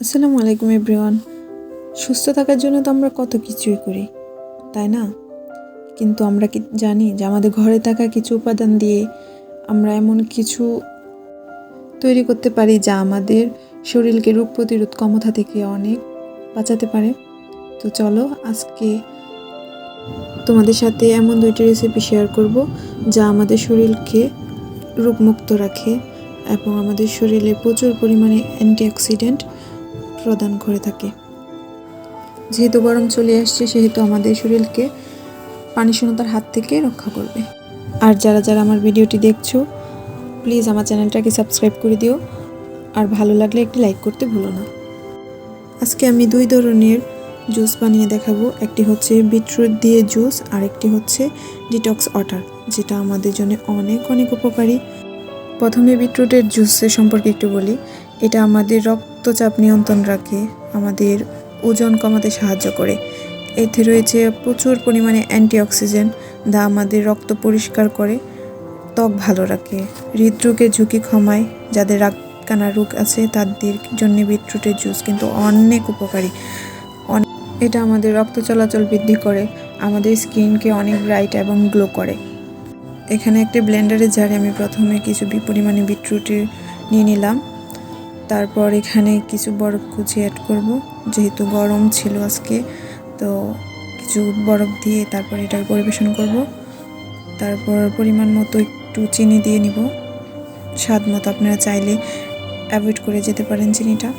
আসসালামু আলাইকুম, এভরিওয়ান। সুস্থ থাকার জন্য তো আমরা কত কিছুই করি, তাই না? কিন্তু আমরা কি জানি যে আমাদের ঘরে থাকা কিছু উপাদান দিয়ে আমরা এমন কিছু তৈরি করতে পারি যা আমাদের শরীরকে রোগ প্রতিরোধ ক্ষমতা থেকে অনেক বাঁচাতে পারে। তো চলো আজকে তোমাদের সাথে এমন দুইটি রেসিপি শেয়ার করব যা আমাদের শরীরকে রোগমুক্ত রাখে এবং আমাদের শরীরে প্রচুর পরিমাণে অ্যান্টিঅক্সিডেন্ট প্রদান করে থাকে। যেহেতু গরম চলে আসছে, সেহেতু আমাদের শরীরকে পানি শূন্যতার হাত থেকে রক্ষা করবে। আর যারা যারা আমার ভিডিওটি দেখছ, প্লিজ আমার চ্যানেলটাকে সাবস্ক্রাইব করে দিও। আর ভালো লাগলে একটি লাইক করতে ভুলো না। আজকে আমি দুই ধরনের জুস বানিয়ে দেখাবো। একটি হচ্ছে বিটরুট দিয়ে জুস, আর একটি হচ্ছে ডিটক্স ওয়াটার, যেটা আমাদের জন্য অনেক অনেক উপকারী। প্রথমে বিটরুটের জুসের সম্পর্কে একটু বলি। এটা আমাদের রক্তচাপ নিয়ন্ত্রণ রাখে, আমাদের ওজন কমাতে সাহায্য করে। এতে রয়েছে প্রচুর পরিমাণে অ্যান্টিঅক্সিডেন্ট যা আমাদের রক্ত পরিষ্কার করে, ত্বক ভালো রাখে। হৃদরোগের ঝুঁকি কমায়, যাদের রাগকানা রোগ আছে, তাদের জন্য বিটরুটের জুস কিন্তু অনেক উপকারী। এটা আমাদের রক্ত চলাচল বৃদ্ধি করে, আমাদের স্কিনকে অনেক ব্রাইট এবং গ্লো করে। এখানে একটি ব্লেন্ডারের জারে আমি প্রথমে কিছু পরিমাণে বিটরুটের নিয়ে নিলাম। তারপর এখানে কিছু বরফ কুচি অ্যাড করব। যেহেতু গরম ছিল আজকে, তো কিছু বরফ দিয়ে তারপর এটা পরিবেশন করব। তারপর পরিমাণ মতো একটু চিনি দিয়ে নিব। স্বাদ মতো আপনারা চাইলে অ্যাভয়েড করে যেতে পারেন চিনিটা।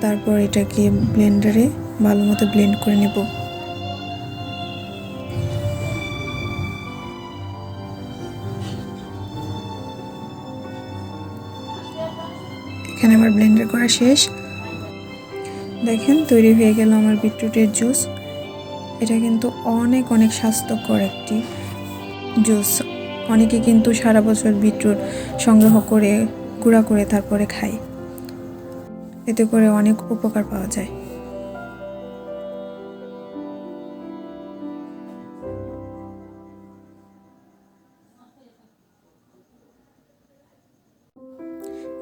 তারপর এটাকে ব্লেন্ডারে ভালো মতো ব্লেন্ড করে নেব। এখানে আমার ব্লেন্ডার করা শেষ। দেখেন, তৈরি হয়ে গেল আমার বিটরুটের জুস। এটা কিন্তু অনেক অনেক স্বাস্থ্যকর একটি জুস। অনেকে কিন্তু সারা বছর বিটরুট সংগ্রহ করে, গুঁড়া করে তারপরে খায়। এতে করে অনেক উপকার পাওয়া যায়।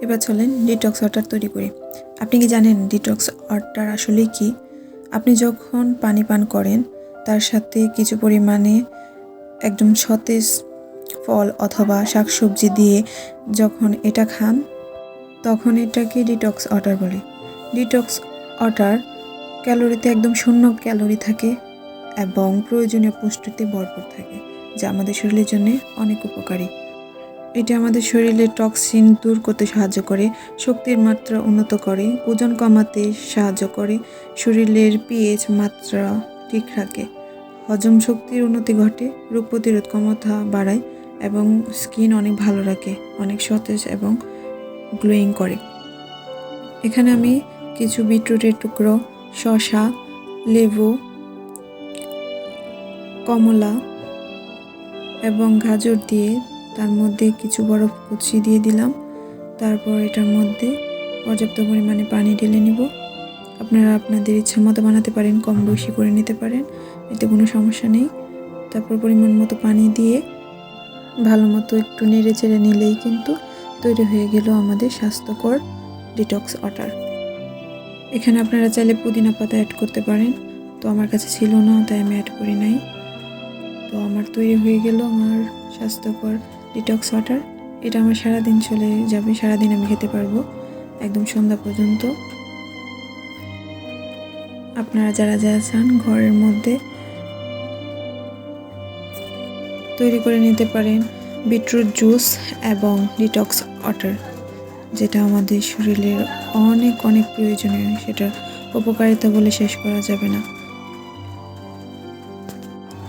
এবার চলেন ডিটক্স ওয়াটার তৈরি করি। আপনি কি জানেন ডিটক্স ওয়াটার আসলে কি? আপনি যখন পানি পান করেন, তার সাথে কিছু পরিমাণে একদম সতেজ ফল অথবা শাকসবজি দিয়ে যখন এটা খান, তখন এটাকে ডিটক্স ওয়াটার বলে। ডিটক্স ওয়াটার ক্যালোরিতে একদম শূন্য ক্যালোরি থাকে এবং প্রয়োজনীয় পুষ্টিতে ভরপুর থাকে, যা আমাদের শরীরের জন্য অনেক উপকারী। এটা আমাদের শরীরের টক্সিন দূর করতে সাহায্য করে, শক্তির মাত্রা উন্নত করে, ওজন কমাতে সাহায্য করে, শরীরের পিএইচ মাত্রা ঠিক রাখে, হজম শক্তির উন্নতি ঘটে, রোগ প্রতিরোধ ক্ষমতা বাড়ায় এবং স্কিন অনেক ভালো রাখে, অনেক সতেজ এবং গ্লোয়িং করে। এখানে আমি কিছু বিটরুটের টুকরো, শসা, লেবু, কমলা এবং গাজর দিয়ে তার মধ্যে কিছু বরফ কুচি দিয়ে দিলাম। তারপর এটার মধ্যে পর্যাপ্ত পরিমাণে পানি ঢেলে নিব। আপনারা আপনাদের ইচ্ছা মতো বানাতে পারেন, কম বেশি করে নিতে পারেন, এতে কোনো সমস্যা নেই। তারপর পরিমাণ মতো পানি দিয়ে ভালো মতো একটু নেড়ে চেড়ে নিলেই কিন্তু তৈরি হয়ে গেল আমাদের স্বাস্থ্যকর ডিটক্স ওয়াটার এখানে আপনারা চাইলে পুদিনা পাতা অ্যাড করতে পারেন। তো আমার কাছে ছিল না, তাই আমি অ্যাড করি নাই। তো আমার তৈরি হয়ে গেল আমার স্বাস্থ্যকর ডিটক্স ওয়াটার এটা আমার সারাদিন চলে যাবে, সারাদিন আমি খেতে পারব, একদম সন্ধ্যা পর্যন্ত। আপনারা যারা যারা চান ঘরের মধ্যে তৈরি করে নিতে পারেন বিটরুট জুস এবং ডিটক্স ওয়াটার যেটা আমাদের শরীরের অনেক অনেক প্রয়োজনীয়, সেটার উপকারিতা বলে শেষ করা যাবে না।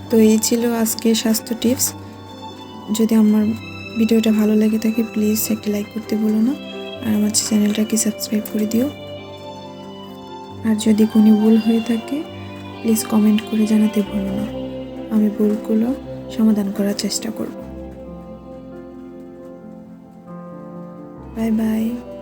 তো এই ছিল আজকে স্বাস্থ্য টিপস। যদি আমার ভিডিওটা ভালো লেগে থাকে প্লিজ একটি লাইক করতে বলো না। আর আমার চ্যানেলটাকে সাবস্ক্রাইব করে দিও। আর যদি কোনো ভুল হয়ে থাকে প্লিজ কমেন্ট করে জানাতে ভুলো না। আমি ভুলগুলো সমাধান করার চেষ্টা করব। Bye bye